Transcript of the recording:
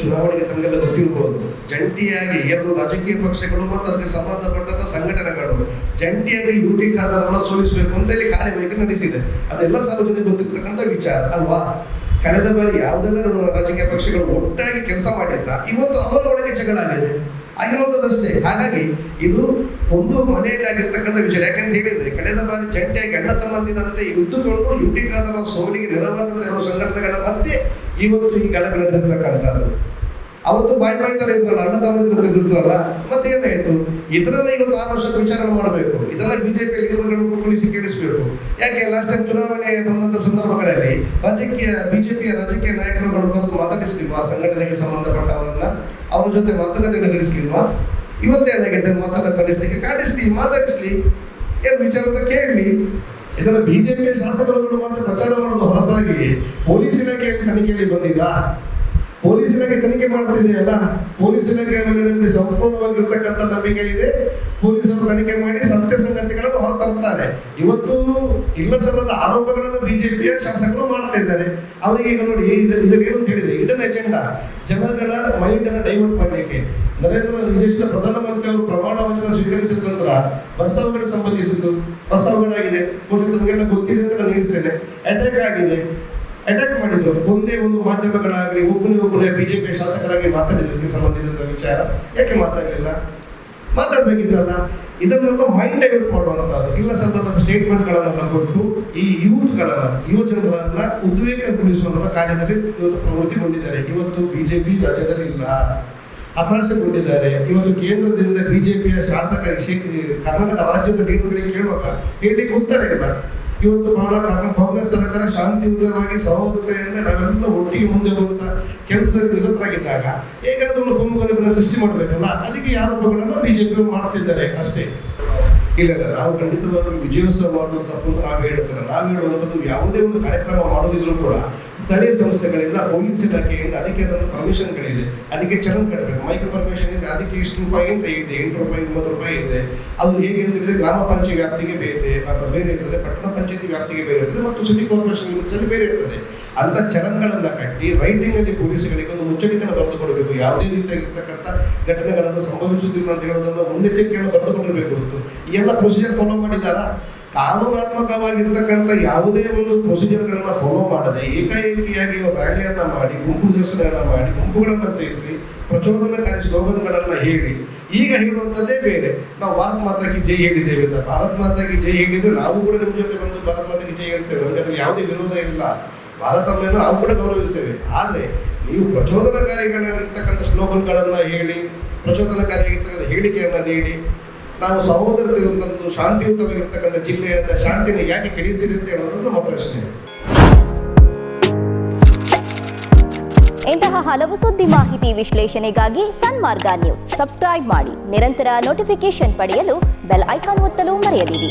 ಚುನಾವಣೆಗೆ ತಮಗೆಲ್ಲ ಗೊತ್ತಿರಬಹುದು ಜಂಟಿಯಾಗಿ ಎರಡು ರಾಜಕೀಯ ಪಕ್ಷಗಳು ಮತ್ತು ಅದಕ್ಕೆ ಸಂಬಂಧಪಟ್ಟಂತ ಸಂಘಟನೆಗಳು ಜಂಟಿಯಾಗಿ ಯು ಟಿ ಖಾದರನ್ನ ಸೋಲಿಸಬೇಕು ಅಂತ ಇಲ್ಲಿ ಕಾರ್ಯವೈಖರಿ ನಡೆಸಿದೆ. ಅದೆಲ್ಲ ಸಾರ್ವಜನಿಕ ಗೊತ್ತಿರ್ತಕ್ಕಂಥ ವಿಚಾರ ಅಲ್ವಾ? ಕಳೆದ ಬಾರಿ ಯಾವುದೆಲ್ಲ ರಾಜಕೀಯ ಪಕ್ಷಗಳು ಒಟ್ಟಾಗಿ ಕೆಲಸ ಮಾಡಿಲ್ಲ ಇವತ್ತು ಅವರ ಒಳಗೆ ಜಗಳ ಆಗಿದೆ. ಆಗಿರುವಂಥದ್ದಷ್ಟೇ ಹಾಗಾಗಿ ಇದು ಒಂದು ಮನೆಯಲ್ಲಿ ಆಗಿರ್ತಕ್ಕಂಥ ವಿಚಾರ. ಯಾಕಂತ ಹೇಳಿದ್ರೆ, ಕಳೆದ ಬಾರಿ ಜಂಟಿಯಾಗಿ ಅಣ್ಣ ತಮ್ಮಂದಿನಂತೆ ಇದ್ದುಕೊಂಡು ಯುಟಿಕಾದರ ಸೋಲಿಗೆ ನೆರವಾದಂತ ಎರಡು ಸಂಘಟನೆಗಳ ಮಧ್ಯೆ ಇವತ್ತು ಈ ಗಡ ನಡೆದಿರ್ತಕ್ಕಂಥದ್ದು. ಅವತ್ತು ಬಾಯಿ ಬಾಯಿ ತರ ಇದ್ರಲ್ಲ, ಅಣ್ಣ ತಮ್ಮಂದಿರ ಇದ್ರಲ್ಲ ಮತ್ತೆ ಏನಾಯ್ತು ಇದರನ್ನ ಇವತ್ತು ಆರು ವರ್ಷ ವಿಚಾರಣೆ ಮಾಡಬೇಕು. ಇದನ್ನ ಬಿಜೆಪಿ ಕೂಡಿಸಿ ಕೇಳಿಸಬೇಕು. ಯಾಕೆ? ಲಾಸ್ಟ್ ಟೈಮ್ ಚುನಾವಣೆ ಬಂದಂತ ಸಂದರ್ಭಗಳಲ್ಲಿ ರಾಜಕೀಯ ಬಿಜೆಪಿಯ ರಾಜಕೀಯ ನಾಯಕರುಗಳು ಬಂದು ಮಾತಾಡಿಸ್ಲಿಲ್ವಾ ಸಂಘಟನೆಗೆ ಸಂಬಂಧಪಟ್ಟವರನ್ನ, ಅವ್ರ ಜೊತೆ ಮಾತುಕತೆ ನಡೆಸಲಿಲ್ವಾ ಇವತ್ತೇನಾಗಿದೆ ಮಾತಾಡ ಕಳಿಸ್ಲಿಕ್ಕೆ ಕಾಡಿಸ್ಲಿ ಮಾತಾಡಿಸ್ಲಿ. ಏನು ವಿಚಾರ ಅಂತ ಕೇಳಲಿ ಇದನ್ನ ಬಿಜೆಪಿಯ ಶಾಸಕರುಗಳು ಮಾತ್ರ ಪ್ರಚಾರ ಮಾಡೋದು ಹೊರತಾಗಿ ಪೊಲೀಸ್ ಇಲಾಖೆಯಲ್ಲಿ ತನಿಖೆಯಲ್ಲಿ ಬಂದಿದ್ದಾ ಪೊಲೀಸ್ ಇಲಾಖೆ ತನಿಖೆ ಮಾಡ್ತಿದೆಯಲ್ಲ ಪೊಲೀಸ್ ಇಲಾಖೆ ಮೇಲೆ ಸಂಪೂರ್ಣವಾಗಿರ್ತಕ್ಕಂಥ ನಂಬಿಕೆ ಇದೆ. ಪೊಲೀಸರು ತನಿಖೆ ಮಾಡಿ ಸತ್ಯ ಸಂಗತಿಗಳನ್ನು ಹೊರತರ್ತಾರೆ ಇವತ್ತು ಇಲ್ಲ ಸಲ್ಲದ ಆರೋಪಗಳನ್ನು ಬಿಜೆಪಿಯ ಶಾಸಕರು ಮಾಡ್ತಾ ಇದ್ದಾರೆ ಅವರಿಗೆ ಈಗ ನೋಡಿ ಅಂತ ಹೇಳಿದ್ರೆ ಇಡನ್ ಎಜೆಂಡಾ ಜನಗಳ ಮೈಂಡ್ ಅನ್ನ ಡೈವರ್ಟ್ ಮಾಡಲಿಕ್ಕೆ. ನರೇಂದ್ರ ದೇಶದ ಪ್ರಧಾನಮಂತ್ರಿ ಅವರು ಪ್ರಮಾಣ ವಚನ ಸ್ವೀಕರಿಸಿದ ನಂತರ ಬಸ್ ಅವಘಡ ಸಂಬಂಧಿಸಿದ್ದು ಬಸ್ ಅವಘಡ ಆಗಿದೆ. ಬಹುಶಃ ತಮಗೆಲ್ಲ ಗೊತ್ತಿದೆ ಅಂತ ನಾನು ಹೇಳ್ತೇನೆ. ಅಟ್ಯಾಕ್ ಆಗಿದೆ. ಅಟ್ಯಾಕ್ ಮಾಡಿದ್ರು. ಒಂದೇ ಒಂದು ಮಾಧ್ಯಮಗಳಾಗಲಿ, ಒಬ್ಬನೇ ಒಬ್ಬನೇ ಬಿಜೆಪಿ ಶಾಸಕರಾಗಿ ಮಾತಾಡಿದ್ದಕ್ಕೆ ಸಂಬಂಧಿಸಿದ ವಿಚಾರ. ಯಾಕೆ ಮಾತಾಡಲಿಲ್ಲ? ಮಾತಾಡ್ಬೇಕಿತ್ತಲ್ಲ. ಇದನ್ನೆಲ್ಲ ಮೈಂಡ್ ಡೈವರ್ಟ್ ಮಾಡುವಂತಹದ್ದು ಇಲ್ಲ ಸಲ್ಲದ ಸ್ಟೇಟ್ಮೆಂಟ್ಗಳನ್ನೆಲ್ಲ ಕೊಟ್ಟು ಈ ಯೂತ್ಗಳನ್ನ ಯುವಜನಗಳನ್ನ ಉದ್ವೇಗಗೊಳಿಸುವಂತಹ ಕಾರ್ಯದಲ್ಲಿ ಇವತ್ತು ಪ್ರವೃತ್ತಿಗೊಂಡಿದ್ದಾರೆ. ಇವತ್ತು ಬಿಜೆಪಿ ರಾಜ್ಯದಲ್ಲಿ ಇಲ್ಲ. ಹತಾಶೆಗೊಂಡಿದ್ದಾರೆ ಇವತ್ತು ಕೇಂದ್ರದಿಂದ ಬಿಜೆಪಿಯ ಶಾಸಕ ಕರ್ನಾಟಕ ರಾಜ್ಯದ ಲೀಡರ್ಗಳಿಗೆ ಕೇಳುವಾಗ ಹೇಳಲಿಕ್ಕೆ ಉತ್ತರ ಇಲ್ಲ. ಇವತ್ತು ಬಹಳ ಕಾರಣ, ಕಾಂಗ್ರೆಸ್ ಸರ್ಕಾರ ಶಾಂತಿಯುತವಾಗಿ ಸಹೋದರತೆಯಿಂದ ನಾವೆಲ್ಲ ಒಟ್ಟಿಗೆ ಮುಂದೆ ಬರುವಂತ ಕೆಲಸದಲ್ಲಿ ನಿರತರಾಗಿದ್ದಾಗ ಹೇಗಾದ್ರೂ ಒಂದು ಕೊಂಬುಗಳನ್ನು ಸೃಷ್ಟಿ ಮಾಡಬೇಕಲ್ಲ? ಅದಕ್ಕೆ ಯಾರು ಆರೋಪಗಳನ್ನು ಬಿಜೆಪಿ ಮಾಡ್ತಿದ್ದಾರೆ ಅಷ್ಟೇ. ಇಲ್ಲ ಇಲ್ಲ, ನಾವು ಖಂಡಿತವಾಗಿ ವಿಜಯೋತ್ಸವ ಮಾಡುವಂತ ನಾವು ಹೇಳ್ತಾರೆ ನಾವು ಹೇಳುವಂಥದ್ದು ಯಾವುದೇ ಒಂದು ಕಾರ್ಯಕ್ರಮ ಮಾಡೋದಿದ್ರು ಕೂಡ ಸ್ಥಳೀಯ ಸಂಸ್ಥೆಗಳಿಂದ ಪೊಲೀಸ್ ಇಲಾಖೆಯಿಂದ ಅದಕ್ಕೆ ಪರ್ಮಿಷನ್ ಪರ್ಮಿಷನ್ಗಳಿದೆ ಅದಕ್ಕೆ ಚಲನ್ ಕಟ್ಟಬೇಕು ಮೈಕ್ ಪರ್ಮಿಷನ್ ಇದೆ. ಅದಕ್ಕೆ ಇಷ್ಟು ರೂಪಾಯಿ ಅಂತ ಇದೆ. ಎಂಟು ರೂಪಾಯಿ, ಒಂಬತ್ತು ರೂಪಾಯಿ ಇದೆ. ಅದು ಹೇಗೆ ಅಂತ ಹೇಳಿದ್ರೆ ಗ್ರಾಮ ಪಂಚಾಯತ್ ವ್ಯಾಪ್ತಿಗೆ ಬೇರೆ ಬೇರೆ ಇರ್ತದೆ. ಪಟ್ಟಣ ಪಂಚಾಯತಿ ವ್ಯಾಪ್ತಿಗೆ ಬೇರೆ ಇರ್ತದೆ ಮತ್ತು ಸಿಟಿ ಕಾರ್ಪೊರೇಷನ್ ಲಿಮಿಟ್ಸ್ ಅಲ್ಲಿ ಬೇರೆ ಇರ್ತದೆ. ಅಂತ ಚಲನ್ಗಳನ್ನು ಕಟ್ಟಿ ರೈಟಿಂಗ್ ಅಲ್ಲಿ ಪೊಲೀಸ್ಗಳಿಗೆ ಒಂದು ಮುಚ್ಚಳಿಕೆಯನ್ನು ಬರೆದು ಕೊಡಬೇಕು. ಯಾವುದೇ ರೀತಿಯಾಗಿರ್ತಕ್ಕಂಥ ಘಟನೆಗಳನ್ನು ಸಂಭವಿಸುವುದಿಲ್ಲ ಅಂತ ಹೇಳೋದನ್ನು ಮುನ್ನೆಚ್ಚರಿಕೆಯನ್ನು ಬರೆದು ಈ ಎಲ್ಲ ಪ್ರೊಸೀಜರ್ ಫಾಲೋ ಮಾಡಿದಾರಾ ಕಾನೂನಾತ್ಮಕವಾಗಿರ್ತಕ್ಕಂಥ ಯಾವುದೇ ಒಂದು ಪ್ರೊಸೀಜರ್ಗಳನ್ನು ಫಾಲೋ ಮಾಡದೆ ಏಕಾಏಕಿಯಾಗಿ ರ್ಯಾಲಿಯನ್ನ ಮಾಡಿ, ಗುಂಪು ದರ್ಶನ ಮಾಡಿ, ಗುಂಪುಗಳನ್ನು ಸೇರಿಸಿ, ಪ್ರಚೋದನಕಾರಿ ಸ್ಲೋಗನ್ಗಳನ್ನು ಹೇಳಿ, ಈಗ ಹೇಳುವಂಥದ್ದೇ ಬೇರೆ. ನಾವು ಭಾರತ್ ಮಾತಾಗಿ ಜೈ ಹೇಳಿದ್ದೇವೆ ಅಂತ. ಭಾರತ್ ಮಾತಾಗಿ ಜೈ ಹೇಳಿದ್ರು, ನಾವು ಕೂಡ ನಿಮ್ಮ ಜೊತೆ ಬಂದು ಭಾರತ್ ಮಾತಾಗಿ ಜೈ ಹೇಳ್ತೇವೆ. ನಮ್ಗೆ ಯಾವುದೇ ವಿರೋಧ ಇಲ್ಲ. ಭಾರತವನ್ನು ನಾವು ಕೂಡ ಗೌರವಿಸ್ತೇವೆ. ಆದರೆ ನೀವು ಪ್ರಚೋದನಕಾರಿಗಳಿರ್ತಕ್ಕಂಥ ಸ್ಲೋಗನ್ಗಳನ್ನು ಹೇಳಿ, ಪ್ರಚೋದನಕಾರಿಯಾಗಿರ್ತಕ್ಕಂಥ ಹೇಳಿಕೆಯನ್ನು ನೀಡಿ ನಾವು ಸಹೋದರತಿರುವಂತಂದು ಶಾಂತಿಯುತವಾಗಿರ್ತಕ್ಕಂಥ ಜಿಲ್ಲೆಯ ಶಾಂತಿಯನ್ನು ಯಾಕೆ ಕೆಡಿಸ್ತೀರಿ ಅಂತ ಹೇಳೋದು ನಮ್ಮ ಪ್ರಶ್ನೆ. ಇಂತಹ ಹಲವು ಸುದ್ದಿ ಮಾಹಿತಿ ವಿಶ್ಲೇಷಣೆಗಾಗಿ ಸನ್ಮಾರ್ಗ ನ್ಯೂಸ್. ಸಬ್ಸ್ಕ್ರೈಬ್ ಮಾಡಿ. ನಿರಂತರ ನೋಟಿಫಿಕೇಶನ್ ಪಡೆಯಲು ಬೆಲ್ ಐಕಾನ್ ಒತ್ತಲು ಮರೆಯದಿರಿ.